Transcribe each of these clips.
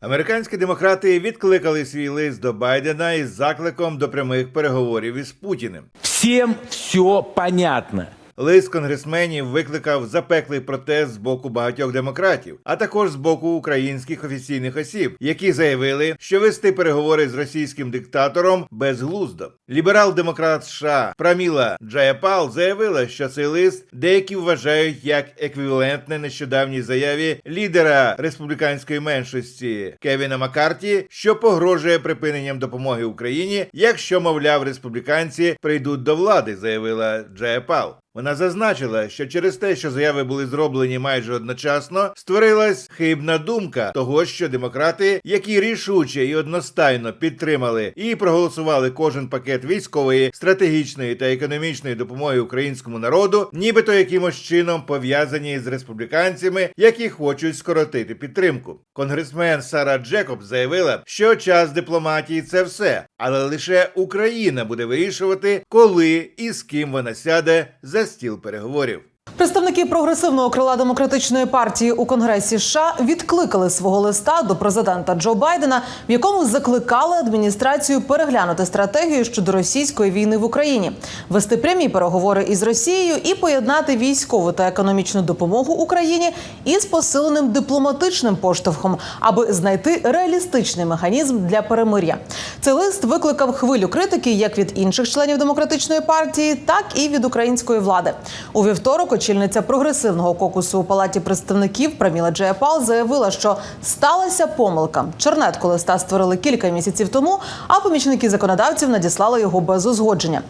Американські демократи відкликали свій лист до Байдена із закликом до прямих переговорів із Путіним. Всім все понятно. Лист конгресменів викликав запеклий протест з боку багатьох демократів, а також з боку українських офіційних осіб, які заявили, що вести переговори з російським диктатором безглуздо. Ліберал-демократ США Праміла Джаяпал заявила, що цей лист деякі вважають як еквівалентне нещодавній заяві лідера республіканської меншості Кевіна Маккарті, що погрожує припиненням допомоги Україні, якщо, мовляв, республіканці прийдуть до влади, заявила Джаяпал. Вона зазначила, що через те, що заяви були зроблені майже одночасно, створилась хибна думка того, що демократи, які рішуче і одностайно підтримали і проголосували кожен пакет військової, стратегічної та економічної допомоги українському народу, нібито якимось чином пов'язані з республіканцями, які хочуть скоротити підтримку. Конгресмен Сара Джекоб заявила, що час дипломатії це все, але лише Україна буде вирішувати, коли і з ким вона сяде за стіл переговорів. Представники прогресивного крила демократичної партії у Конгресі США відкликали свого листа до президента Джо Байдена, в якому закликали адміністрацію переглянути стратегію щодо російської війни в Україні, вести прямі переговори із Росією і поєднати військову та економічну допомогу Україні із посиленим дипломатичним поштовхом, аби знайти реалістичний механізм для перемир'я. Цей лист викликав хвилю критики як від інших членів демократичної партії, так і від української влади. У вівторок очільниця прогресивного кокусу у палаті представників Праміла Джаяпал заявила, що сталася помилка. Чернетку листа створили кілька місяців тому, а помічники законодавців надіслали його без узгодження.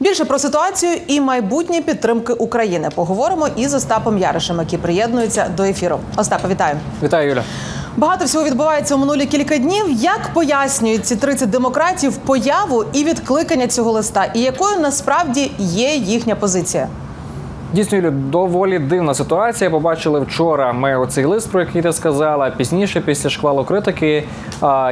Більше про ситуацію і майбутні підтримки України поговоримо із Остапом Яришем, який приєднується до ефіру. Остапа, вітаю. Вітаю, Юля. Багато всього відбувається у минулі кілька днів. Як пояснюють ці 30 демократів появу і відкликання цього листа, і якою насправді є їхня позиція? Дійсно, Юлю, доволі дивна ситуація. Побачили вчора ми оцей лист, про який ти сказала. Пізніше, після шквалу критики,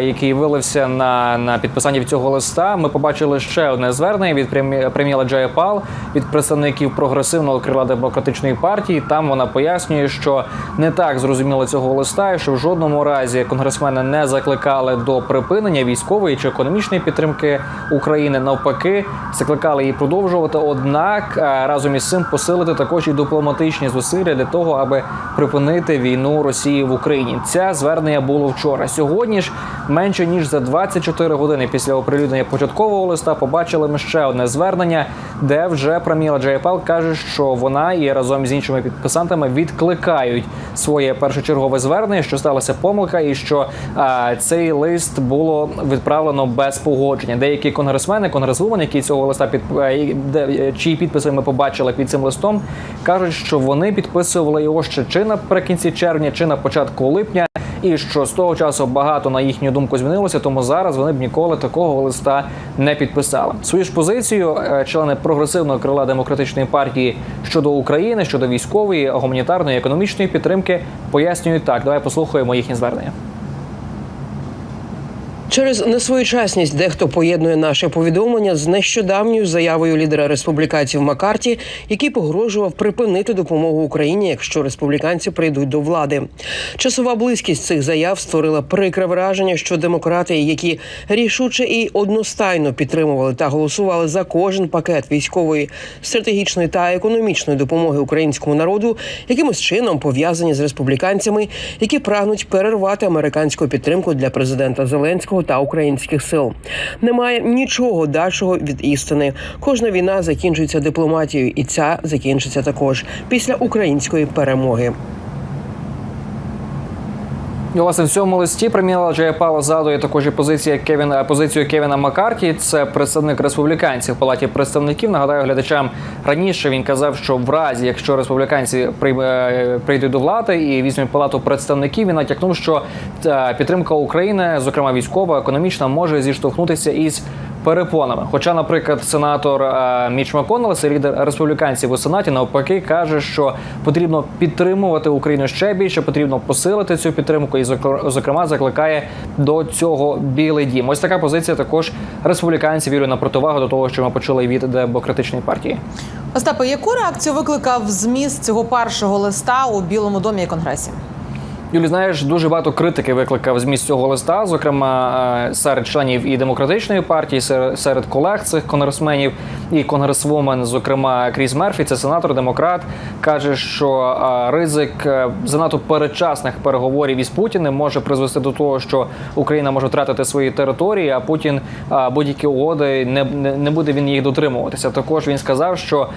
який вилився на, на підписанні цього листа, ми побачили ще одне звернення від прем'є- прем'єра Джая Пал від представників прогресивного крила демократичної партії. Там вона пояснює, що не так зрозуміло цього листа, і що в жодному разі конгресмени не закликали до припинення військової чи економічної підтримки України. Навпаки, закликали її продовжувати. Однак разом із цим посилити також і дипломатичні зусилля для того, аби припинити війну Росії в Україні. Це звернення було вчора. Сьогодні ж менше ніж за 24 години після оприлюднення початкового листа побачили ми ще одне звернення, де вже Праміла Джаяпал каже, що вона і разом з іншими підписантами відкликають своє першочергове звернення, що сталася помилка, і що а, цей лист було відправлено без погодження. Деякі конгресмени, конгресвумен, які цього листа під е, де чиї підписи ми побачили під цим листом, кажуть, що вони підписували його ще чи наприкінці червня, чи на початку липня. І що з того часу багато на їхню думку змінилося, тому зараз вони б ніколи такого листа не підписали. Свою ж позицію е, члени прогресивного крила демократичної партії щодо України, щодо військової, гуманітарної, економічної підтримки пояснюють так. Давай послухаємо їхні звернення. Через несвоєчасність дехто поєднує наше повідомлення з нещодавньою заявою лідера республіканців Маккарті, який погрожував припинити допомогу Україні, якщо республіканці прийдуть до влади. Часова близькість цих заяв створила прикре враження, що демократи, які рішуче і одностайно підтримували та голосували за кожен пакет військової, стратегічної та економічної допомоги українському народу, якимось чином пов'язані з республіканцями, які прагнуть перервати американську підтримку для президента Зеленського та українських сил. Немає нічого дальшого від істини. Кожна війна закінчується дипломатією, і ця закінчиться також після української перемоги. І, власне, в цьому листі прем'єра Джаяпала згадує також і позиція Кевіна позицію Кевіна Маккарті. Це представник республіканців в палаті представників. Нагадаю глядачам раніше він казав, що в разі, якщо республіканці е, прийдуть до влади і візьмуть палату представників, він натякнув, що е, підтримка України, зокрема військова, економічна, може зіштовхнутися із перепонами. Хоча, наприклад, сенатор е, Міч Маконнелл, це лідер республіканців у сенаті, навпаки каже, що потрібно підтримувати Україну ще більше, потрібно посилити цю підтримку, і зокр- зокрема закликає до цього білий дім. Ось така позиція також республіканців вірю на противагу до того, що ми почули від демократичної партії. Остапе, яку реакцію викликав зміст цього першого листа у Білому домі і Конгресі? Юлі, знаєш, дуже багато критики викликав зміст цього листа, зокрема е, серед членів і демократичної партії, сер- серед колег цих конгресменів і конгресвумен, зокрема Кріс Мерфі, це сенатор демократ, каже, що е, ризик е, занадто передчасних переговорів із Путіним може призвести до того, що Україна може втратити свої території, а Путін будь-які угоди не, не, буде він їх дотримуватися. Також він сказав, що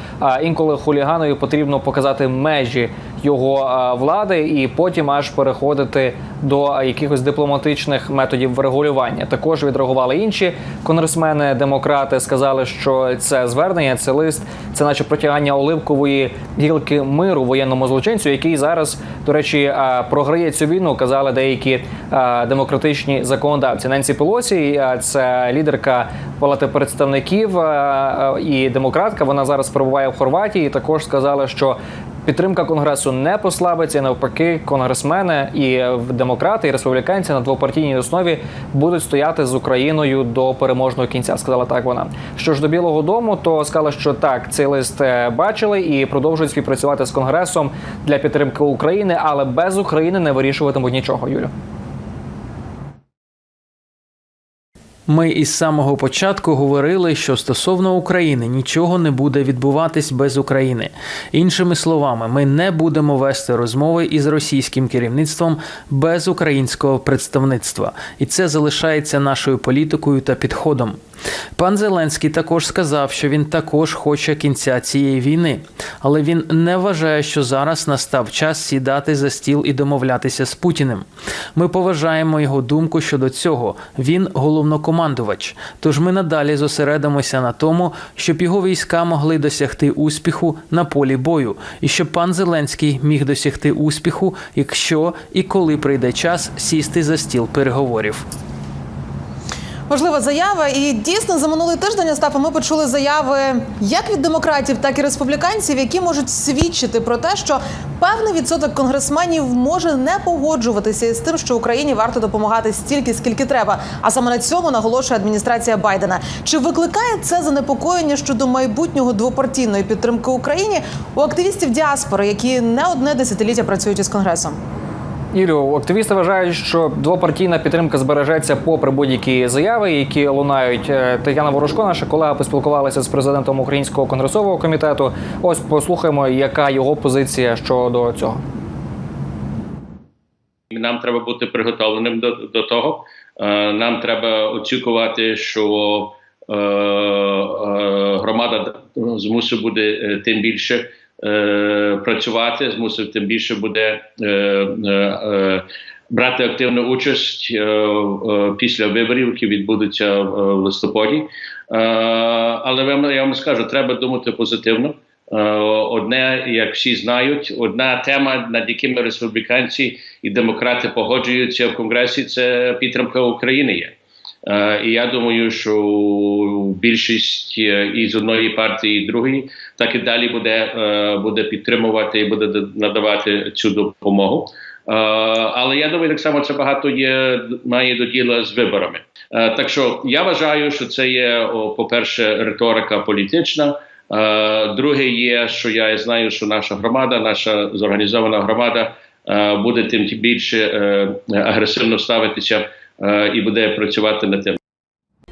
інколи хуліганові потрібно показати межі його е, влади і потім аж переходити до якихось дипломатичних методів врегулювання. Також відреагували інші конгресмени, демократи, сказали, що це звернення, це лист, це наче протягання оливкової гілки миру воєнному злочинцю, який зараз, до речі, е, програє цю війну. Казали деякі е, демократичні законодавці. Ненсі Пелосі, це лідерка палати представників і демократка. Вона зараз перебуває в Хорватії. Також сказали, що Підтримка конгресу не послабиться. Навпаки, конгресмени і е, демократи і республіканці на двопартійній основі будуть стояти з Україною до переможного кінця. Сказала так вона. Що ж до Білого Дому, то сказала, що так, цей лист е, бачили і продовжують співпрацювати з конгресом для підтримки України, але без України не вирішуватимуть нічого. Юлю. Ми із самого початку говорили, що стосовно України нічого не буде відбуватись без України. Іншими словами, ми не будемо вести розмови із російським керівництвом без українського представництва, і це залишається нашою політикою та підходом. Пан Зеленський також сказав, що він також хоче кінця цієї війни, але він не вважає, що зараз настав час сідати за стіл і домовлятися з Путіним. Ми поважаємо його думку щодо цього. Він головнокомандувач. Тож ми надалі зосередимося на тому, щоб його війська могли досягти успіху на полі бою, і щоб пан Зеленський міг досягти успіху, якщо і коли прийде час сісти за стіл переговорів. Важлива заява, і дійсно за минулий тиждень Остапа, ми почули заяви як від демократів, так і республіканців, які можуть свідчити про те, що певний відсоток конгресменів може не погоджуватися із тим, що Україні варто допомагати стільки, скільки треба. А саме на цьому наголошує адміністрація Байдена. Чи викликає це занепокоєння щодо майбутнього двопартійної підтримки Україні у активістів діаспори, які не одне десятиліття працюють із конгресом? Ілю, активісти вважають, що двопартійна підтримка збережеться попри будь-які заяви, які лунають. Е, Тетяна Ворожко, наша колега, поспілкувалася з президентом Українського конгресового комітету. Ось послухаємо, яка його позиція щодо цього. Нам треба бути приготовленим до, до того. Е, нам треба очікувати, що е, громада змусить буде тим більше е, працювати, змусить тим більше буде е, е, е, брати активну участь е, е, після виборів, які відбудуться е, в листопаді. Е, але я вам скажу, треба думати позитивно. Е, Одне, як всі знають, одна тема, над якими республіканці і демократи погоджуються в конгресі, це підтримка України є. Е, І я думаю, що більшість е, і з одної партії, і другої, так і далі буде, е, буде підтримувати і буде надавати цю допомогу. Е, Але я думаю, так само це багато є має до діла з виборами. Е, Так що я вважаю, що це є, по-перше, риторика політична. Друге є, що я знаю, що наша громада, наша зорганізована громада буде тим більше агресивно ставитися і буде працювати над тим.